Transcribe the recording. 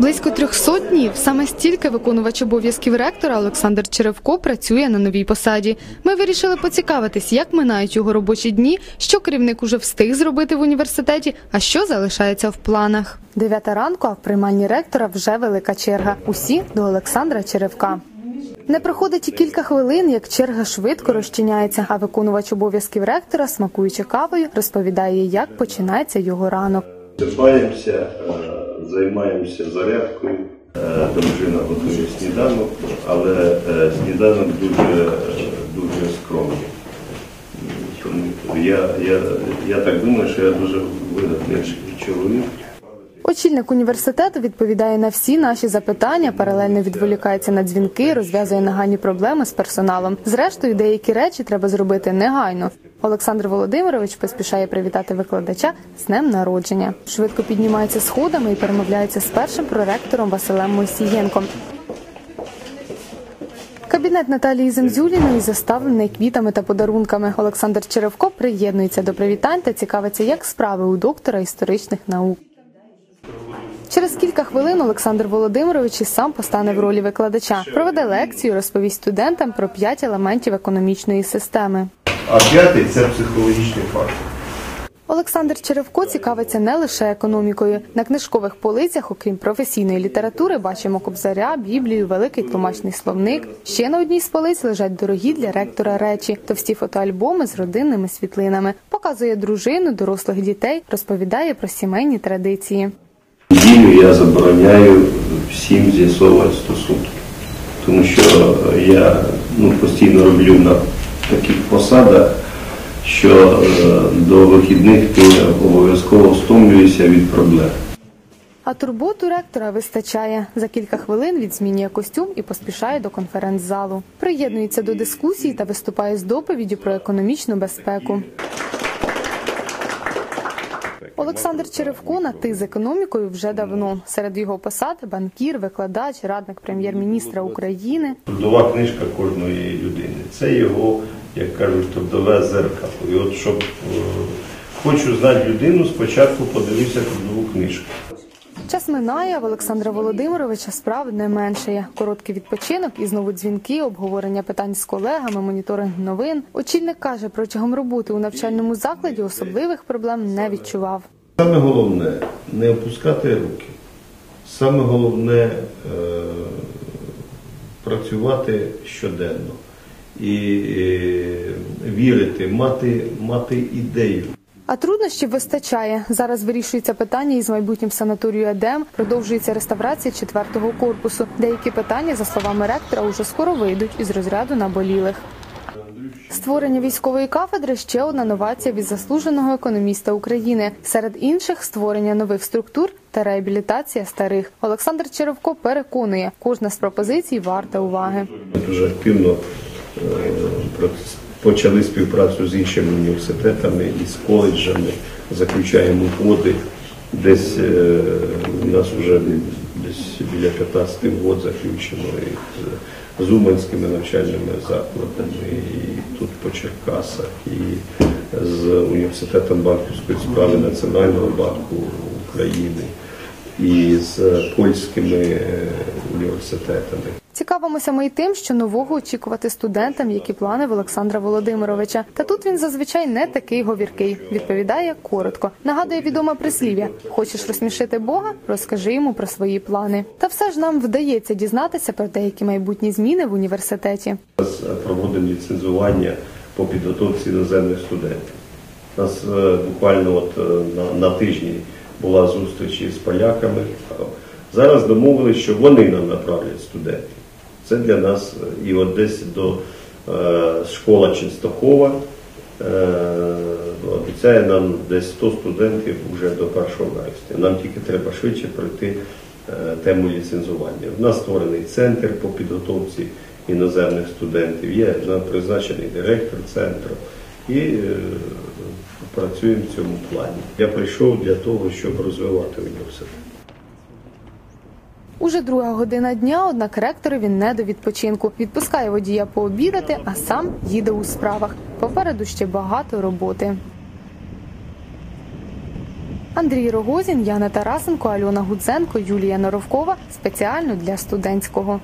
Близько 300 днів саме стільки виконувач обов'язків ректора Олександр Черевко працює на новій посаді. Ми вирішили поцікавитись, як минають його робочі дні, що керівник уже встиг зробити в університеті, а що залишається в планах. Дев'ята ранку, а в приймальні ректора вже велика черга. Усі до Олександра Черевка. Не проходить і кілька хвилин, як черга швидко розчиняється, а виконувач обов'язків ректора, смакуючи кавою, розповідає, як починається його ранок. Купаємося, е, займаємося зарядкою. Е, Дружина готує сніданок, але е, сніданок дуже, дуже скромний. Я, я, я так думаю, що я дуже вигадний чоловік. Очільник університету відповідає на всі наші запитання, паралельно відволікається на дзвінки, розв'язує нагальні проблеми з персоналом. Зрештою, деякі речі треба зробити негайно. Олександр Володимирович поспішає привітати викладача з днем народження. Швидко піднімається сходами і перемовляється з першим проректором Василем Мойсієнком. Кабінет Наталії Земзюліної заставлений квітами та подарунками. Олександр Черевко приєднується до привітань та цікавиться, як справи у доктора історичних наук. Через кілька хвилин Олександр Володимирович і сам постане в ролі викладача. Проведе лекцію, розповість студентам про п'ять елементів економічної системи. А п'ятий це психологічний фактор. Олександр Черевко цікавиться не лише економікою. На книжкових полицях, окрім професійної літератури, бачимо кобзаря, біблію, великий тлумачний словник. Ще на одній з полиць лежать дорогі для ректора речі, товсті фотоальбоми з родинними світлинами. Показує дружину, дорослих дітей, розповідає про сімейні традиції. Дію я забороняю всім з'ясовувати стосунки, тому що я ну, постійно роблю на таких посадах, що е, до вихідних ти обов'язково стомлюєшся від проблем. А турботу ректора вистачає. За кілька хвилин він змінює костюм і поспішає до конференц-залу. Приєднується до дискусії та виступає з доповіддю про економічну безпеку. Олександр Черевко на ти з економікою вже давно. Серед його посад банкір, викладач, радник прем'єр-міністра України. Трудова книжка кожної людини. Це його, як кажуть, трудове зеркало. І от щоб е, хочу знати людину, спочатку подивився трудову книжку. Час минає, в Олександра Володимировича справ не меншає. Короткий відпочинок і знову дзвінки, обговорення питань з колегами, моніторинг новин. Очільник каже, протягом роботи у навчальному закладі особливих проблем не відчував. Саме головне не опускати руки. Саме головне е, працювати щоденно і е, вірити, мати, мати ідею. А труднощів вистачає. Зараз вирішується питання із майбутнім санаторію Едем. Продовжується реставрація четвертого корпусу. Деякі питання, за словами ректора, уже скоро вийдуть із розряду наболілих. Створення військової кафедри ще одна новація від заслуженого економіста України. Серед інших створення нових структур та реабілітація старих. Олександр Черевко переконує, кожна з пропозицій варта уваги. Дуже активно е, почали співпрацю з іншими університетами і з коледжами, заключаємо угоди. Десь е, у нас вже десь біля 15 угод заключено і з, з Уманськими навчальними закладами, і тут по Черкасах, і з університетом банківської справи Національного банку України, і з польськими е, університетами. Цікавимося ми й тим, що нового очікувати студентам, які плани в Олександра Володимировича. Та тут він зазвичай не такий говіркий. Відповідає коротко. Нагадує відоме прислів'я: хочеш розсмішити Бога, розкажи йому про свої плани. Та все ж нам вдається дізнатися про деякі майбутні зміни в університеті. Зараз проводимо ліцензування по підготовці іноземних студентів. У нас е, буквально от е, на, на тижні була зустріч із поляками. Зараз домовилися, що вони нам направлять студентів. Це для нас е, і от десь до е, школа Ченстахова е, обіцяє нам десь 100 студентів вже до 1 вересня. Нам тільки треба швидше пройти тему ліцензування. У нас створений центр по підготовці іноземних студентів, є призначений директор центру і працюємо в цьому плані. Я прийшов для того, щоб розвивати університет. Уже друга година дня, однак ректорові не до відпочинку. Відпускає водія пообідати, а сам їде у справах. Попереду ще багато роботи. Андрій Рогозін, Яна Тарасенко, Альона Гудзенко, Юлія Норовкова спеціально для студентського.